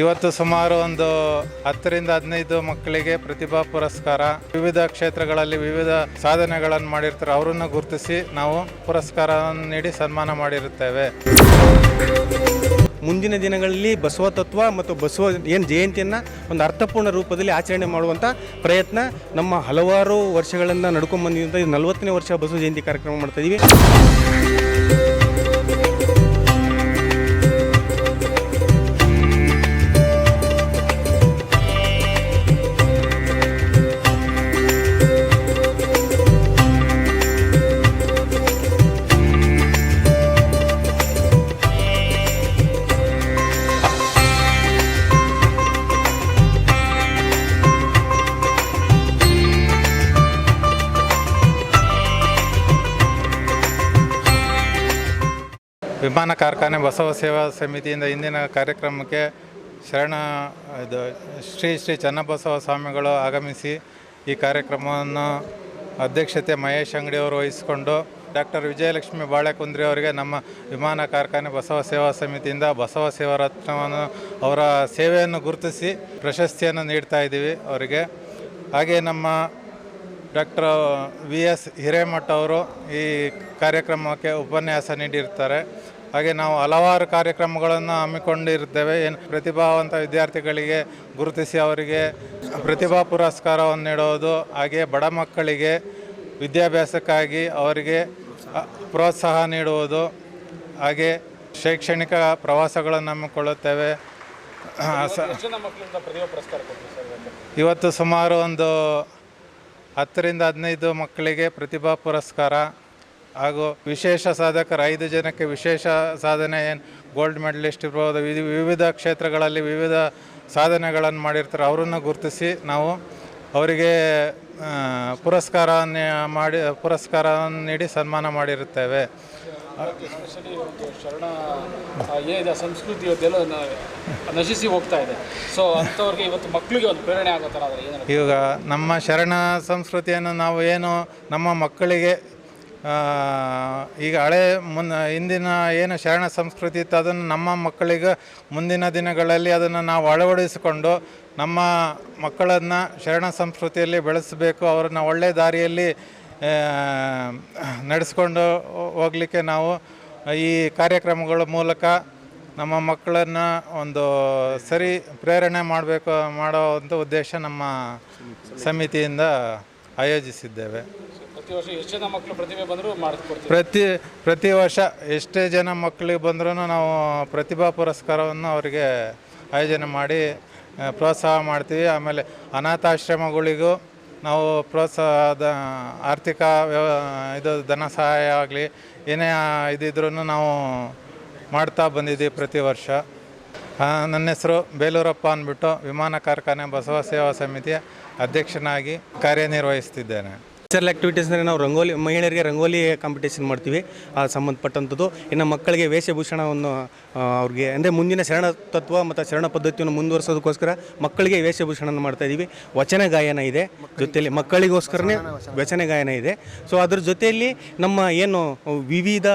ಇವತ್ತು ಸುಮಾರು ಒಂದು ಹತ್ತರಿಂದ ಹದಿನೈದು ಮಕ್ಕಳಿಗೆ ಪ್ರತಿಭಾ ಪುರಸ್ಕಾರ. ವಿವಿಧ ಕ್ಷೇತ್ರಗಳಲ್ಲಿ ವಿವಿಧ ಸಾಧನೆಗಳನ್ನು ಮಾಡಿರ್ತಾರೆ. ಅವರನ್ನು ಗುರುತಿಸಿ ನಾವು ಪುರಸ್ಕಾರವನ್ನು ನೀಡಿ ಸನ್ಮಾನ ಮಾಡಿರುತ್ತೇವೆ. ಮುಂದಿನ ದಿನಗಳಲ್ಲಿ ಬಸವ ತತ್ವ ಮತ್ತು ಬಸವ ಏನು ಜಯಂತಿಯನ್ನು ಒಂದು ಅರ್ಥಪೂರ್ಣ ರೂಪದಲ್ಲಿ ಆಚರಣೆ ಮಾಡುವಂಥ ಪ್ರಯತ್ನ ನಮ್ಮ ಹಲವಾರು ವರ್ಷಗಳಿಂದ ನಡ್ಕೊಂಡು ಬಂದಿದ್ದಂಥ ನಲವತ್ತನೇ ವರ್ಷ ಬಸವ ಜಯಂತಿ ಕಾರ್ಯಕ್ರಮ ಮಾಡ್ತಾ ಇದೀವಿ. ವಿಮಾನ ಕಾರ್ಖಾನೆ ಬಸವ ಸೇವಾ ಸಮಿತಿಯಿಂದ ಇಂದಿನ ಕಾರ್ಯಕ್ರಮಕ್ಕೆ ಶರಣ, ಇದು ಶ್ರೀ ಶ್ರೀ ಚನ್ನಬಸವ ಸ್ವಾಮಿಗಳು ಆಗಮಿಸಿ ಈ ಕಾರ್ಯಕ್ರಮವನ್ನು ಅಧ್ಯಕ್ಷತೆ ಮಹೇಶ್ ಅಂಗಡಿಯವರು ವಹಿಸಿಕೊಂಡು ಡಾಕ್ಟರ್ ವಿಜಯಲಕ್ಷ್ಮಿ ಬಾಳೆಕುಂದ್ರಿ ಅವರಿಗೆ ನಮ್ಮ ವಿಮಾನ ಕಾರ್ಖಾನೆ ಬಸವ ಸೇವಾ ಸಮಿತಿಯಿಂದ ಬಸವ ಸೇವಾ ರತ್ನವನ್ನು ಅವರ ಸೇವೆಯನ್ನು ಗುರುತಿಸಿ ಪ್ರಶಸ್ತಿಯನ್ನು ನೀಡ್ತಾ ಇದ್ದೀವಿ ಅವರಿಗೆ. ಹಾಗೆ ನಮ್ಮ ಡಾಕ್ಟರ್ ವಿ ಎಸ್ ಹಿರೇಮಠ ಅವರು ಈ ಕಾರ್ಯಕ್ರಮಕ್ಕೆ ಉಪನ್ಯಾಸ ನೀಡಿರ್ತಾರೆ. ಹಾಗೆ ನಾವು ಹಲವಾರು ಕಾರ್ಯಕ್ರಮಗಳನ್ನು ಹಮ್ಮಿಕೊಂಡಿರುತ್ತೇವೆ ಏನು ಪ್ರತಿಭಾವಂತ ವಿದ್ಯಾರ್ಥಿಗಳಿಗೆ ಗುರುತಿಸಿ ಅವರಿಗೆ ಪ್ರತಿಭಾ ಪುರಸ್ಕಾರವನ್ನು ನೀಡೋದು, ಹಾಗೆ ಬಡ ಮಕ್ಕಳಿಗೆ ವಿದ್ಯಾಭ್ಯಾಸಕ್ಕಾಗಿ ಅವರಿಗೆ ಪ್ರೋತ್ಸಾಹ ನೀಡುವುದು, ಹಾಗೆ ಶೈಕ್ಷಣಿಕ ಪ್ರವಾಸಗಳನ್ನು ಹಮ್ಮಿಕೊಳ್ಳುತ್ತೇವೆ. ಇವತ್ತು ಸುಮಾರು ಒಂದು ಹತ್ತರಿಂದ ಹದಿನೈದು ಮಕ್ಕಳಿಗೆ ಪ್ರತಿಭಾ ಪುರಸ್ಕಾರ ಹಾಗೂ ವಿಶೇಷ ಸಾಧಕರು ಐದು ಜನಕ್ಕೆ ವಿಶೇಷ ಸಾಧನೆ ಏನು ಗೋಲ್ಡ್ ಮೆಡಲಿಸ್ಟ್ ಇರ್ಬೋದು ವಿಧಿ ವಿವಿಧ ಕ್ಷೇತ್ರಗಳಲ್ಲಿ ವಿವಿಧ ಸಾಧನೆಗಳನ್ನು ಮಾಡಿರ್ತಾರೆ. ಅವರನ್ನು ಗುರುತಿಸಿ ನಾವು ಅವರಿಗೆ ಪುರಸ್ಕಾರ ಮಾಡಿ ಪುರಸ್ಕಾರವನ್ನು ನೀಡಿ ಸನ್ಮಾನ ಮಾಡಿರುತ್ತೇವೆ. ಶರಣ ಏನಿದೆ ಸಂಸ್ಕೃತಿ ಇವತ್ತೆಲ್ಲ ನಶಿಸಿ ಹೋಗ್ತಾ ಇದೆ. ಸೊ ಅಂಥವ್ರಿಗೆ ಇವತ್ತು ಮಕ್ಕಳಿಗೆ ಒಂದು ಪ್ರೇರಣೆ ಆಗೋ ಥರ ಆದರೆ ಈಗ ನಮ್ಮ ಶರಣ ಸಂಸ್ಕೃತಿಯನ್ನು ನಾವು ಏನು ನಮ್ಮ ಮಕ್ಕಳಿಗೆ ಈಗ ಹಳೆ ಮುನ್ನ ಇಂದಿನ ಏನು ಶರಣ ಸಂಸ್ಕೃತಿ ಇತ್ತು, ಅದನ್ನು ನಮ್ಮ ಮಕ್ಕಳಿಗೆ ಮುಂದಿನ ದಿನಗಳಲ್ಲಿ ಅದನ್ನು ನಾವು ಅಳವಡಿಸಿಕೊಂಡು ನಮ್ಮ ಮಕ್ಕಳನ್ನು ಶರಣ ಸಂಸ್ಕೃತಿಯಲ್ಲಿ ಬೆಳೆಸಬೇಕು, ಅವ್ರನ್ನ ಒಳ್ಳೆಯ ದಾರಿಯಲ್ಲಿ ನಡೆಸ್ಕೊಂಡು ಹೋಗಲಿಕ್ಕೆ ನಾವು ಈ ಕಾರ್ಯಕ್ರಮಗಳ ಮೂಲಕ ನಮ್ಮ ಮಕ್ಕಳನ್ನು ಒಂದು ಸರಿ ಪ್ರೇರಣೆ ಮಾಡಬೇಕು, ಮಾಡೋ ಒಂದು ಉದ್ದೇಶ ನಮ್ಮ ಸಮಿತಿಯಿಂದ ಆಯೋಜಿಸಿದ್ದೇವೆ. ಪ್ರತಿ ಪ್ರತಿ ವರ್ಷ ಎಷ್ಟೇ ಜನ ಮಕ್ಕಳಿಗೆ ಬಂದ್ರೂ ನಾವು ಪ್ರತಿಭಾ ಪುರಸ್ಕಾರವನ್ನು ಅವರಿಗೆ ಆಯೋಜನೆ ಮಾಡಿ ಪ್ರೋತ್ಸಾಹ ಮಾಡ್ತೀವಿ. ಆಮೇಲೆ ಅನಾಥಾಶ್ರಮಗಳಿಗೂ ನಾವು ಪ್ರೋತ್ಸಾಹದ ಆರ್ಥಿಕ ವ್ಯವ ಇದು ಧನ ಸಹಾಯ ಆಗಲಿ, ಏನೇ ಇದಿದ್ರೂ ನಾವು ಮಾಡ್ತಾ ಬಂದಿದ್ದೀವಿ ಪ್ರತಿ ವರ್ಷ. ನನ್ನ ಹೆಸರು ಬೇಲೂರಪ್ಪ ಅಂದ್ಬಿಟ್ಟು ವಿಮಾನ ಕಾರ್ಖಾನೆ ಬಸವ ಸೇವಾ ಸಮಿತಿಯ ಅಧ್ಯಕ್ಷನಾಗಿ ಕಾರ್ಯನಿರ್ವಹಿಸ್ತಿದ್ದೇನೆ. ಕಲ್ಚರಲ್ ಆ್ಯಕ್ಟಿವಿಟೀಸ್ನಲ್ಲಿ ನಾವು ರಂಗೋಲಿ, ಮಹಿಳೆಯರಿಗೆ ರಂಗೋಲಿ ಕಾಂಪಿಟೇಷನ್ ಮಾಡ್ತೀವಿ. ಆ ಸಂಬಂಧಪಟ್ಟಂಥದ್ದು. ಇನ್ನು ಮಕ್ಕಳಿಗೆ ವೇಷಭೂಷಣವನ್ನು ಅವ್ರಿಗೆ ಅಂದರೆ ಮುಂದಿನ ಶರಣ ತತ್ವ ಮತ್ತು ಶರಣ ಪದ್ಧತಿಯನ್ನು ಮುಂದುವರಿಸೋದಕ್ಕೋಸ್ಕರ ಮಕ್ಕಳಿಗೆ ವೇಷಭೂಷಣವನ್ನು ಮಾಡ್ತಾ ಇದ್ದೀವಿ ವಚನ ಗಾಯನ ಇದೆ. ಜೊತೆಯಲ್ಲಿ ಮಕ್ಕಳಿಗೋಸ್ಕರನೇ ವಚನ ಗಾಯನ ಇದೆ. ಸೊ ಅದ್ರ ಜೊತೆಯಲ್ಲಿ ನಮ್ಮ ಏನು ವಿವಿಧ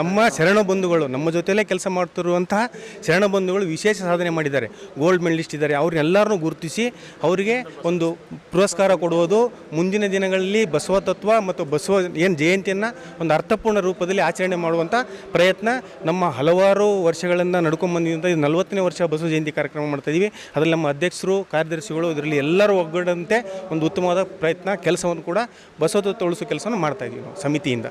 ನಮ್ಮ ಶರಣ ಬಂಧುಗಳು ನಮ್ಮ ಜೊತೆಯಲ್ಲೇ ಕೆಲಸ ಮಾಡ್ತಿರುವಂತಹ ಶರಣ ಬಂಧುಗಳು ವಿಶೇಷ ಸಾಧನೆ ಮಾಡಿದ್ದಾರೆ. ಗೋಲ್ಡ್ ಮೆಡಲಿಸ್ಟ್ ಇದ್ದಾರೆ. ಅವ್ರನ್ನೆಲ್ಲರನ್ನೂ ಗುರುತಿಸಿ, ಅವರಿಗೆ ಒಂದು ಪುರಸ್ಕಾರ ಕೊಡುವುದು ಮುಂದಿನ ದಿನಗಳಲ್ಲಿ ಬಸವ ತತ್ವ ಮತ್ತು ಬಸವ ಏನು ಜಯಂತಿಯನ್ನು ಒಂದು ಅರ್ಥಪೂರ್ಣ ರೂಪದಲ್ಲಿ ಆಚರಣೆ ಮಾಡುವಂಥ ಪ್ರಯತ್ನ ನಮ್ಮ ಹಲವಾರು ವರ್ಷಗಳಿಂದ ನಡ್ಕೊಂಬಂದಿದ್ದಂಥ ಇದು ನಲವತ್ತನೇ ವರ್ಷ ಬಸವ ಜಯಂತಿ ಕಾರ್ಯಕ್ರಮ ಮಾಡ್ತಾ ಇದೀವಿ. ಅದರಲ್ಲಿ ನಮ್ಮ ಅಧ್ಯಕ್ಷರು, ಕಾರ್ಯದರ್ಶಿಗಳು ಇದರಲ್ಲಿ ಎಲ್ಲರೂ ಒಗ್ಗಡಂತೆ ಒಂದು ಉತ್ತಮವಾದ ಪ್ರಯತ್ನ, ಕೆಲಸವನ್ನು ಕೂಡ ಬಸವ ತತ್ವ ಉಳಿಸೋ ಕೆಲಸವನ್ನು ಮಾಡ್ತಾಯಿದ್ದೀವಿ ನಾವು ಸಮಿತಿಯಿಂದ.